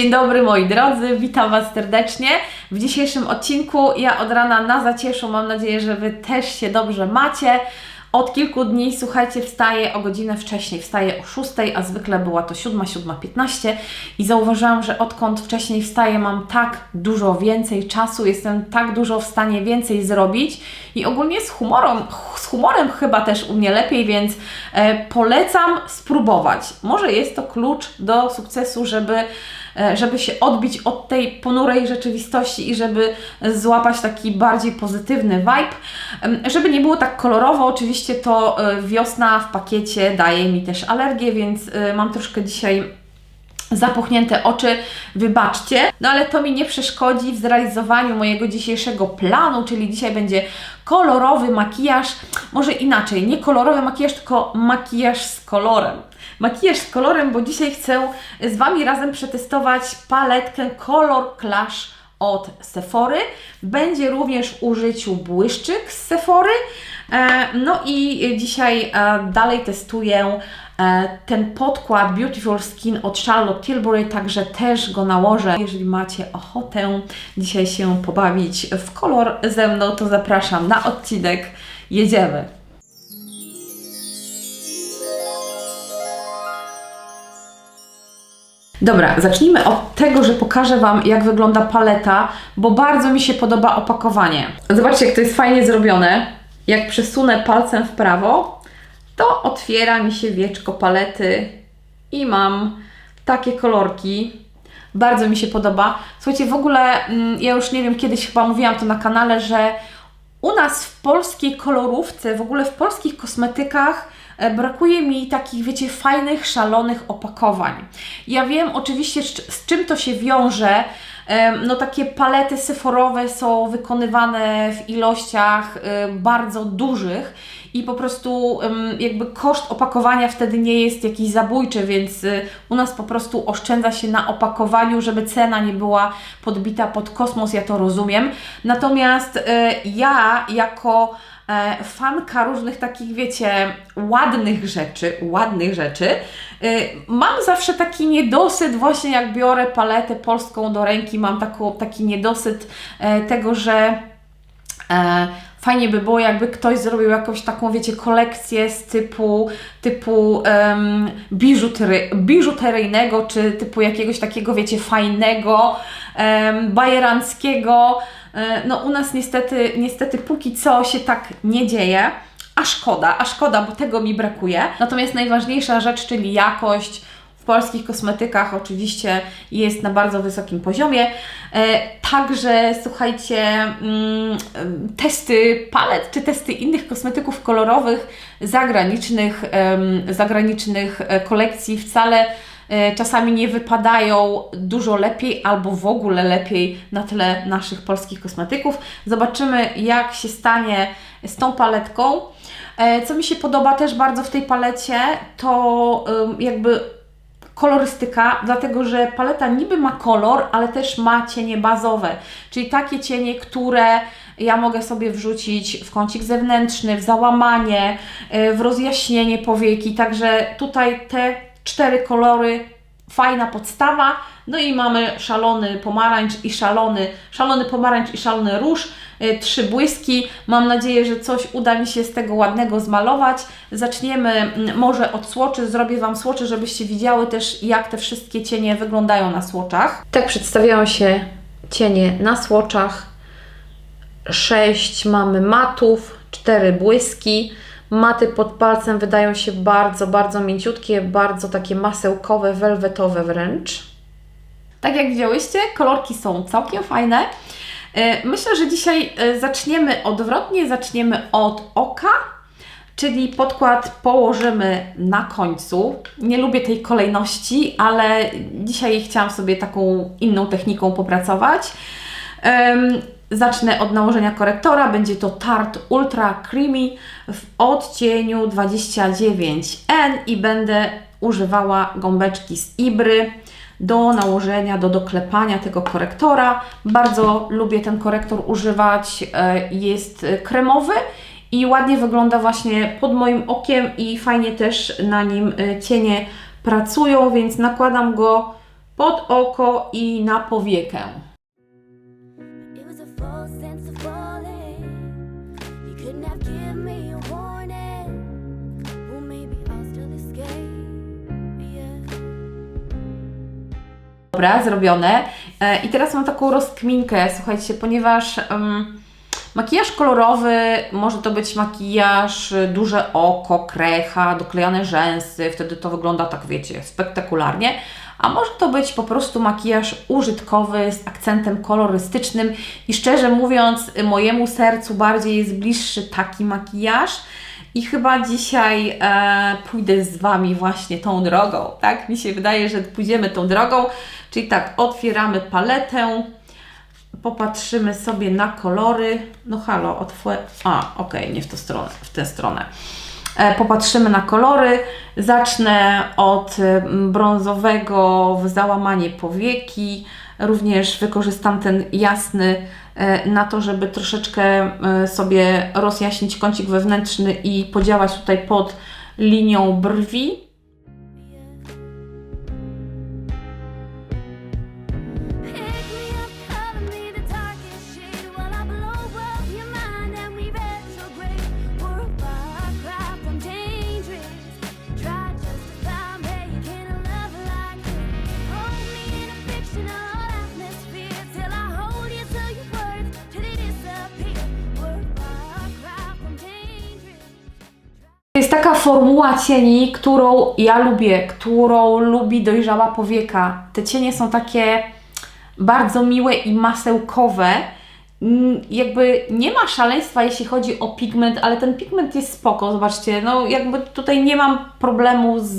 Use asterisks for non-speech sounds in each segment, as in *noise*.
Dzień dobry moi drodzy, witam Was serdecznie. W dzisiejszym odcinku ja od rana na zacieszu, mam nadzieję, że Wy też się dobrze macie. Od kilku dni, słuchajcie, wstaję o godzinę wcześniej, wstaję o 6, a zwykle była to 7, 7.15 i zauważyłam, że odkąd wcześniej wstaję mam tak dużo więcej czasu, jestem tak dużo w stanie więcej zrobić i ogólnie z humorem, z humorem chyba też u mnie lepiej, więc e, polecam spróbować. Może jest to klucz do sukcesu, żeby żeby się odbić od tej ponurej rzeczywistości i żeby złapać taki bardziej pozytywny vibe. Żeby nie było tak kolorowo, oczywiście to e, wiosna w pakiecie daje mi też alergię, więc e, mam troszkę dzisiaj zapuchnięte oczy, wybaczcie. No ale to mi nie przeszkodzi w zrealizowaniu mojego dzisiejszego planu, czyli dzisiaj będzie kolorowy makijaż, może inaczej, nie kolorowy makijaż, tylko makijaż z kolorem. Makijaż z kolorem, bo dzisiaj chcę z Wami razem przetestować paletkę Color Clash od Sephory. Będzie również w użyciu błyszczyk z Sephory. E, No i dzisiaj e, dalej testuję e, ten podkład Beautiful Skin od Charlotte Tilbury, także też go nałożę. Jeżeli macie ochotę dzisiaj się pobawić w kolor ze mną, to zapraszam na odcinek. Jedziemy! Dobra, zacznijmy od tego, że pokażę Wam, jak wygląda paleta, bo bardzo mi się podoba opakowanie. Zobaczcie, jak to jest fajnie zrobione. Jak przesunę palcem w prawo, to otwiera mi się wieczko palety i mam takie kolorki. Bardzo mi się podoba. Słuchajcie, w ogóle mm, ja już nie wiem, kiedyś chyba mówiłam to na kanale, że u nas w polskiej kolorówce, w ogóle w polskich kosmetykach e, brakuje mi takich, wiecie, fajnych, szalonych opakowań. Ja wiem oczywiście, z, z czym to się wiąże. No takie palety syforowe są wykonywane w ilościach bardzo dużych i po prostu jakby koszt opakowania wtedy nie jest jakiś zabójczy, więc y, u nas po prostu oszczędza się na opakowaniu, żeby cena nie była podbita pod kosmos, ja to rozumiem. Natomiast y, ja jako fanka różnych takich, wiecie, ładnych rzeczy, ładnych rzeczy, y, mam zawsze taki niedosyt, właśnie jak biorę paletę polską do ręki, mam taką, taki niedosyt e, tego, że E, fajnie by było, jakby ktoś zrobił jakąś taką, wiecie, kolekcję z typu, typu um, biżutery, biżuteryjnego, czy typu jakiegoś takiego, wiecie, fajnego, um, bajeranckiego. E, no u nas niestety, niestety póki co się tak nie dzieje. A szkoda, a szkoda, bo tego mi brakuje. Natomiast najważniejsza rzecz, czyli jakość, w polskich kosmetykach oczywiście jest na bardzo wysokim poziomie. E, Także słuchajcie, mm, testy palet czy testy innych kosmetyków kolorowych zagranicznych, zagranicznych e, kolekcji wcale czasami nie wypadają dużo lepiej albo w ogóle lepiej na tle naszych polskich kosmetyków. Zobaczymy, jak się stanie z tą paletką. E, Co mi się podoba też bardzo w tej palecie, to jakby kolorystyka, dlatego że paleta niby ma kolor, ale też ma cienie bazowe, czyli takie cienie, które ja mogę sobie wrzucić w kącik zewnętrzny, w załamanie, y, w rozjaśnienie powieki, także tutaj te cztery kolory, fajna podstawa, no i mamy szalony pomarańcz i szalony, szalony pomarańcz i szalony róż, y, trzy błyski. Mam nadzieję, że coś uda mi się z tego ładnego zmalować. Zaczniemy mm, może od słoczy, zrobię Wam słocze, żebyście widziały też jak te wszystkie cienie wyglądają na słoczach. Tak przedstawiają się cienie na słoczach. Sześć mamy matów, cztery błyski. Maty pod palcem wydają się bardzo, bardzo mięciutkie, bardzo takie masełkowe, welwetowe wręcz. Tak jak widziałyście, kolorki są całkiem fajne. E, Myślę, że dzisiaj e, zaczniemy odwrotnie, zaczniemy od oka, czyli podkład położymy na końcu. Nie lubię tej kolejności, ale dzisiaj chciałam sobie taką inną techniką popracować. Zacznę od nałożenia korektora. Będzie to Tarte Ultra Creamy w odcieniu 29N i będę używała gąbeczki z Ibry do nałożenia, do doklepania tego korektora. Bardzo lubię ten korektor używać. e, Jest kremowy i ładnie wygląda właśnie pod moim okiem i fajnie też na nim e, cienie pracują, więc nakładam go pod oko i na powiekę. Dobra, zrobione. E, I teraz mam taką rozkminkę, słuchajcie, ponieważ em, makijaż kolorowy może to być makijaż y, duże oko, krecha, doklejane rzęsy, wtedy to wygląda tak, wiecie, spektakularnie. A może to być po prostu makijaż użytkowy z akcentem kolorystycznym i szczerze mówiąc, mojemu sercu bardziej jest bliższy taki makijaż. I chyba dzisiaj e, pójdę z Wami właśnie tą drogą, tak? Mi się wydaje, że pójdziemy tą drogą. Czyli tak, otwieramy paletę, popatrzymy sobie na kolory. No halo, otwórz. A, okej, nie w tę stronę, w tę stronę. E, popatrzymy na kolory. Zacznę od mm, brązowego w załamanie powieki. Również wykorzystam ten jasny na to, żeby troszeczkę e, sobie rozjaśnić kącik wewnętrzny i podziałać tutaj pod linią brwi. Formuła cieni, którą ja lubię, którą lubi dojrzała powieka. Te cienie są takie bardzo miłe i masełkowe. Mm, Jakby nie ma szaleństwa, jeśli chodzi o pigment, ale ten pigment jest spoko, zobaczcie, no jakby tutaj nie mam problemu z,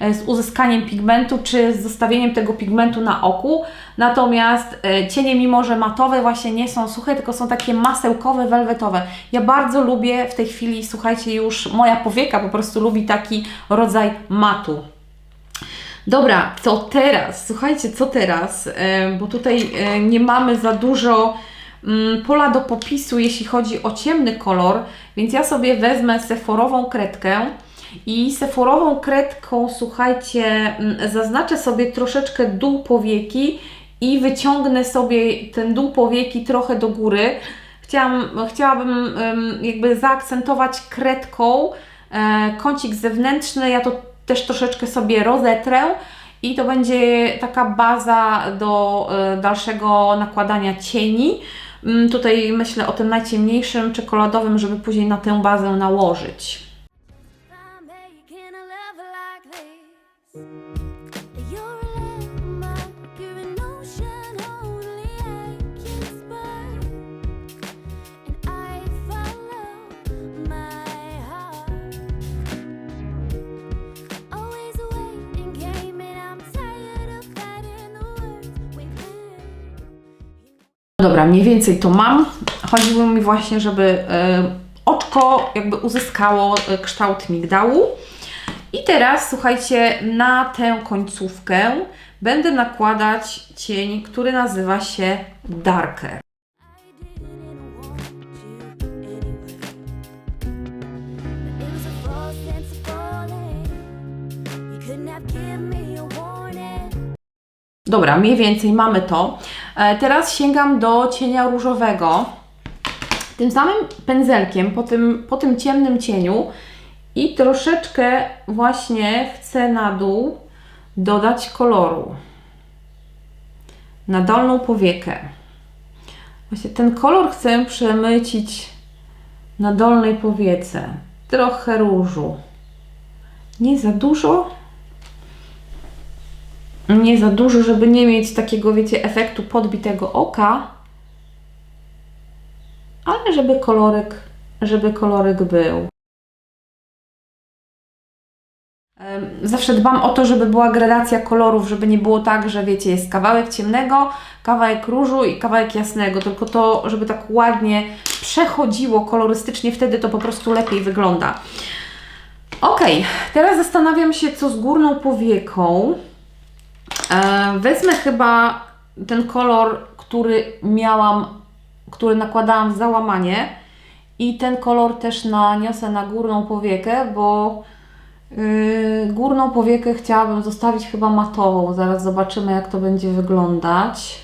z uzyskaniem pigmentu, czy z zostawieniem tego pigmentu na oku, natomiast e, cienie, mimo że matowe, właśnie nie są suche, tylko są takie masełkowe, welwetowe. Ja bardzo lubię w tej chwili, słuchajcie, już moja powieka po prostu lubi taki rodzaj matu. Dobra, co teraz? Słuchajcie, co teraz? E, Bo tutaj e, nie mamy za dużo pola do popisu, jeśli chodzi o ciemny kolor, więc ja sobie wezmę seforową kredkę i seforową kredką, słuchajcie, mm, zaznaczę sobie troszeczkę dół powieki i wyciągnę sobie ten dół powieki trochę do góry. Chciałam, chciałabym jakby zaakcentować kredką e, kącik zewnętrzny, ja to też troszeczkę sobie rozetrę i to będzie taka baza do e, dalszego nakładania cieni. Mm, Tutaj myślę o tym najciemniejszym, czekoladowym, żeby później na tę bazę nałożyć. Dobra, mniej więcej to mam. Chodziło mi właśnie, żeby e, oczko jakby uzyskało e, kształt migdału. I teraz słuchajcie, na tę końcówkę będę nakładać cień, który nazywa się Darker. Dobra, mniej więcej mamy to. E, Teraz sięgam do cienia różowego. Tym samym pędzelkiem, po tym, po tym ciemnym cieniu i troszeczkę właśnie chcę na dół dodać koloru. Na dolną powiekę. Właśnie ten kolor chcę przemycić na dolnej powiece. Trochę różu. Nie za dużo, nie za dużo, żeby nie mieć takiego, wiecie, efektu podbitego oka, ale żeby koloryk, żeby koloryk był. Zawsze dbam o to, żeby była gradacja kolorów, żeby nie było tak, że wiecie, jest kawałek ciemnego, kawałek różu i kawałek jasnego, tylko to, żeby tak ładnie przechodziło kolorystycznie, wtedy to po prostu lepiej wygląda. Ok, teraz zastanawiam się, co z górną powieką. E, wezmę chyba ten kolor, który miałam, który nakładałam w załamanie i ten kolor też naniosę na górną powiekę, bo Yy, górną powiekę chciałabym zostawić chyba matową. Zaraz zobaczymy, jak to będzie wyglądać.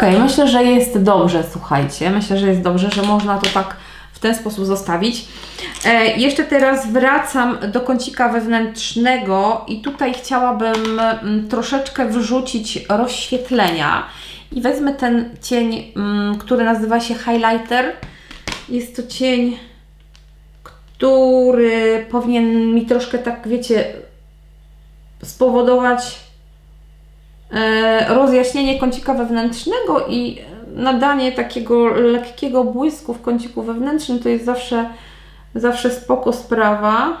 Okej, myślę, że jest dobrze, słuchajcie. Myślę, że jest dobrze, że można to tak w ten sposób zostawić. E, jeszcze teraz wracam do kącika wewnętrznego i tutaj chciałabym mm, troszeczkę wrzucić rozświetlenia. I wezmę ten cień, mm, który nazywa się highlighter. Jest to cień, który powinien mi troszkę tak, wiecie, spowodować rozjaśnienie kącika wewnętrznego i nadanie takiego lekkiego błysku w kąciku wewnętrznym to jest zawsze, zawsze spoko sprawa.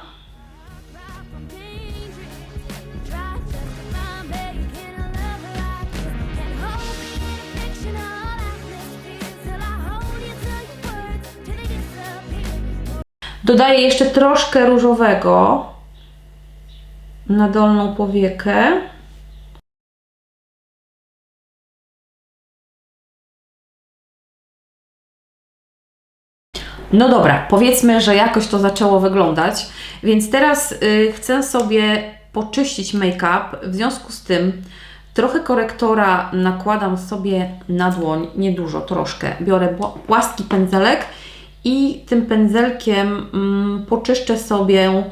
Dodaję jeszcze troszkę różowego na dolną powiekę. No dobra, powiedzmy, że jakoś to zaczęło wyglądać, więc teraz y, chcę sobie poczyścić make-up. W związku z tym trochę korektora nakładam sobie na dłoń, niedużo, troszkę. Biorę płaski pędzelek i tym pędzelkiem mm, poczyszczę sobie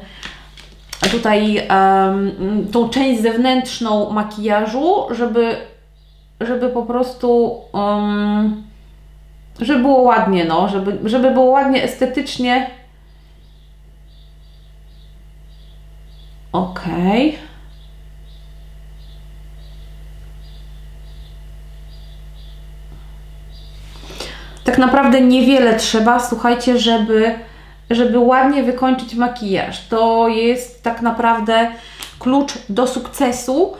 tutaj em, tą część zewnętrzną makijażu, żeby, żeby po prostu em, żeby było ładnie, no, żeby, żeby było ładnie estetycznie. Okej. Tak naprawdę niewiele trzeba, słuchajcie, żeby, żeby ładnie wykończyć makijaż. To jest tak naprawdę klucz do sukcesu,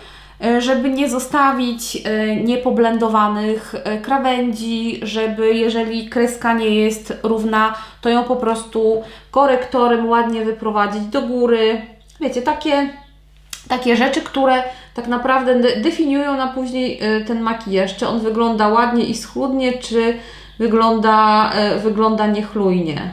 żeby nie zostawić e, niepoblendowanych e, krawędzi, żeby jeżeli kreska nie jest równa, to ją po prostu korektorem ładnie wyprowadzić do góry. Wiecie, takie, takie rzeczy, które tak naprawdę de- definiują na później e, ten makijaż, czy on wygląda ładnie i schludnie, czy wygląda, e, wygląda niechlujnie.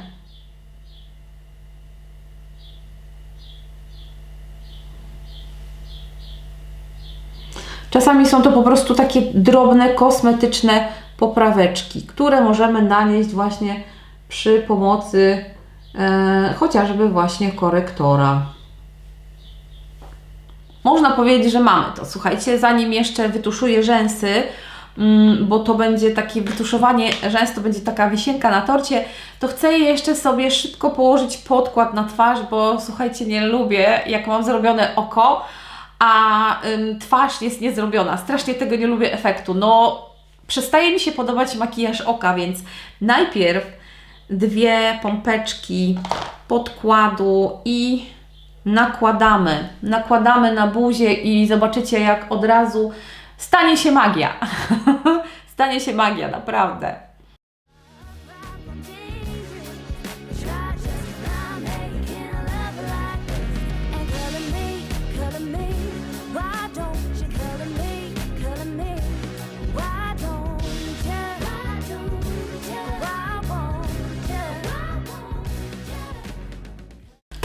Czasami są to po prostu takie drobne, kosmetyczne popraweczki, które możemy nanieść właśnie przy pomocy e, chociażby właśnie korektora. Można powiedzieć, że mamy to. Słuchajcie, zanim jeszcze wytuszuję rzęsy, mm, bo to będzie takie wytuszowanie rzęs, to będzie taka wisienka na torcie, to chcę jeszcze sobie szybko położyć podkład na twarz, bo słuchajcie, nie lubię, jak mam zrobione oko, a ym, twarz jest niezrobiona. Strasznie tego nie lubię efektu. No, przestaje mi się podobać makijaż oka, więc najpierw dwie pompeczki podkładu i nakładamy. Nakładamy na buzię i zobaczycie, jak od razu stanie się magia. *laughs* stanie się magia, naprawdę.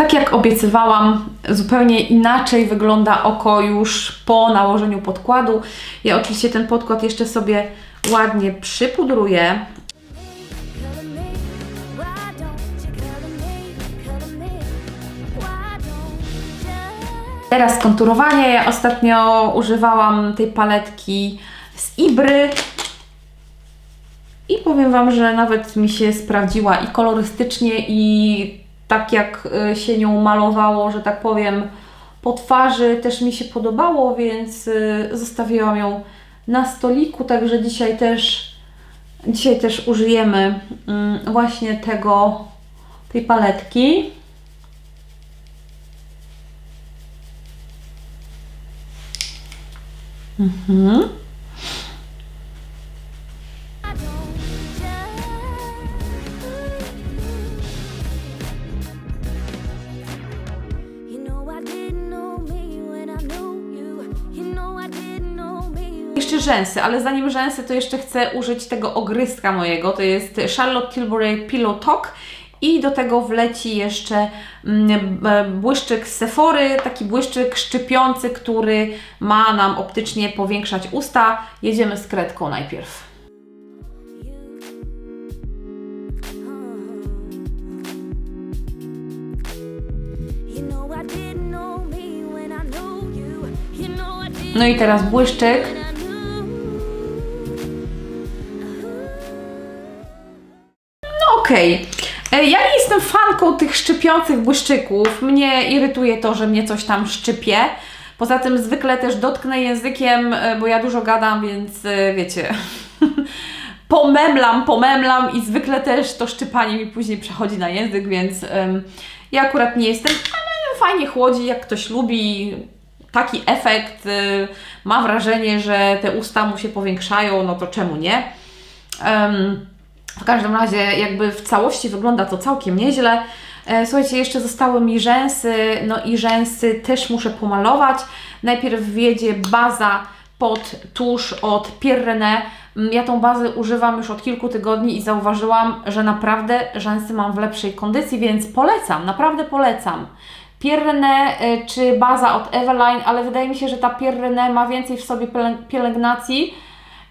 Tak jak obiecywałam, zupełnie inaczej wygląda oko już po nałożeniu podkładu. Ja oczywiście ten podkład jeszcze sobie ładnie przypudruję. Teraz konturowanie. Ja ostatnio używałam tej paletki z Ibry. I powiem Wam, że nawet mi się sprawdziła i kolorystycznie, i tak jak y, się nią malowało, że tak powiem, po twarzy też mi się podobało, więc y, zostawiłam ją na stoliku, także dzisiaj też, dzisiaj też użyjemy mm, właśnie tego, tej paletki. Mhm. Rzęsy, ale zanim rzęsy, to jeszcze chcę użyć tego ogryzka mojego. To jest Charlotte Tilbury Pillow Talk. I do tego wleci jeszcze mm, błyszczyk z Sephory, taki błyszczyk szczypiący, który ma nam optycznie powiększać usta. Jedziemy z kredką najpierw. No i teraz błyszczyk. Okej. E, Ja nie jestem fanką tych szczypiących błyszczyków. Mnie irytuje to, że mnie coś tam szczypie. Poza tym zwykle też dotknę językiem, e, bo ja dużo gadam, więc e, wiecie. *laughs* pomemlam, pomemlam i zwykle też to szczypanie mi później przechodzi na język, więc em, ja akurat nie jestem, ale fajnie chłodzi, jak ktoś lubi taki efekt, y, ma wrażenie, że te usta mu się powiększają, no to czemu nie? Em, w każdym razie, jakby w całości wygląda to całkiem nieźle. E, Słuchajcie, jeszcze zostały mi rzęsy, no i rzęsy też muszę pomalować. Najpierw wjedzie baza pod tusz od Pierre. Mm, Ja tą bazę używam już od kilku tygodni i zauważyłam, że naprawdę rzęsy mam w lepszej kondycji, więc polecam, naprawdę polecam. Pierre y, czy baza od Eveline, ale wydaje mi się, że ta Pierre ma więcej w sobie pielę- pielęgnacji.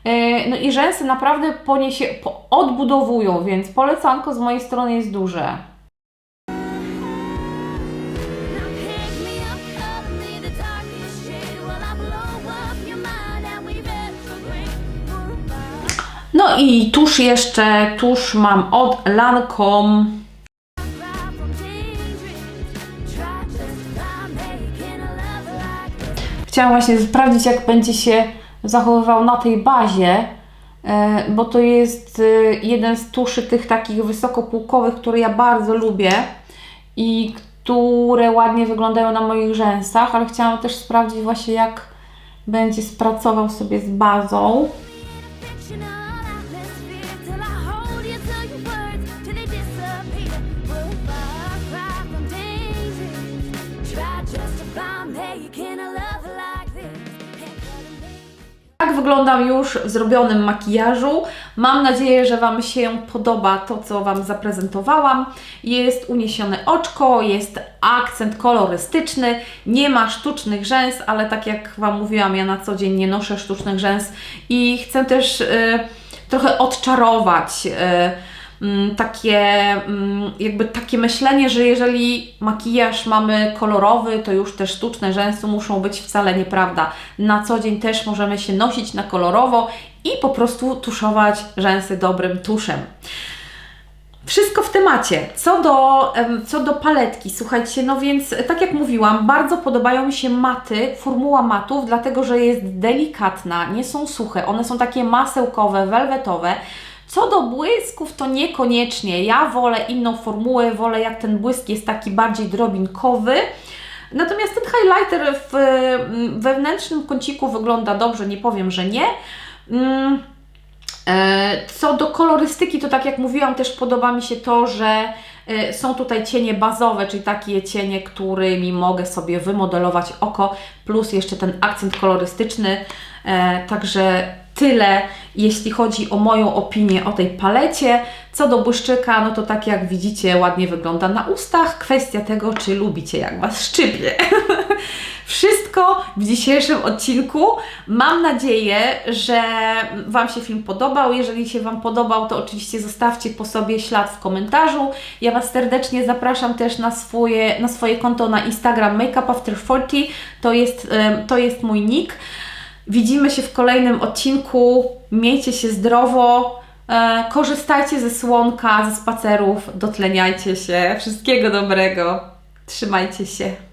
Yy, No i rzęsy naprawdę po się odbudowują, więc polecanko z mojej strony jest duże. No i tuż jeszcze, tuż mam od Lancome. Chciałam właśnie sprawdzić, jak będzie się zachowywał na tej bazie, e, bo to jest e, jeden z tuszy tych takich wysokopółkowych, które ja bardzo lubię i które ładnie wyglądają na moich rzęsach, ale chciałam też sprawdzić właśnie, jak będzie spracował sobie z bazą. Wyglądam już w zrobionym makijażu. Mam nadzieję, że Wam się podoba to, co Wam zaprezentowałam. Jest uniesione oczko, jest akcent kolorystyczny, nie ma sztucznych rzęs, ale tak jak Wam mówiłam, ja na co dzień nie noszę sztucznych rzęs i chcę też e, trochę odczarować. mm, takie, mm, jakby takie myślenie, że jeżeli makijaż mamy kolorowy, to już te sztuczne rzęsy muszą być wcale nieprawda. Na co dzień też możemy się nosić na kolorowo i po prostu tuszować rzęsy dobrym tuszem. Wszystko w temacie. Co do, co do paletki, słuchajcie, no więc tak jak mówiłam, bardzo podobają mi się maty, formuła matów, dlatego że jest delikatna, nie są suche, one są takie masełkowe, welwetowe. Co do błysków, to niekoniecznie. Ja wolę inną formułę, wolę jak ten błysk jest taki bardziej drobinkowy. Natomiast ten highlighter w mm, wewnętrznym kąciku wygląda dobrze, nie powiem, że nie. Mm, E, Co do kolorystyki, to tak jak mówiłam, też podoba mi się to, że e, są tutaj cienie bazowe, czyli takie cienie, którymi mogę sobie wymodelować oko, plus jeszcze ten akcent kolorystyczny. E, Także tyle, jeśli chodzi o moją opinię o tej palecie. Co do błyszczyka, no to tak jak widzicie, ładnie wygląda na ustach. Kwestia tego, czy lubicie, jak Was szczypie. *laughs* Wszystko w dzisiejszym odcinku. Mam nadzieję, że Wam się film podobał. Jeżeli się Wam podobał, to oczywiście zostawcie po sobie ślad w komentarzu. Ja Was serdecznie zapraszam też na swoje, na swoje konto na Instagram Makeup After 40. To jest, to jest mój nick. Widzimy się w kolejnym odcinku. Miejcie się zdrowo. E, korzystajcie ze słonka, ze spacerów, dotleniajcie się. Wszystkiego dobrego. Trzymajcie się.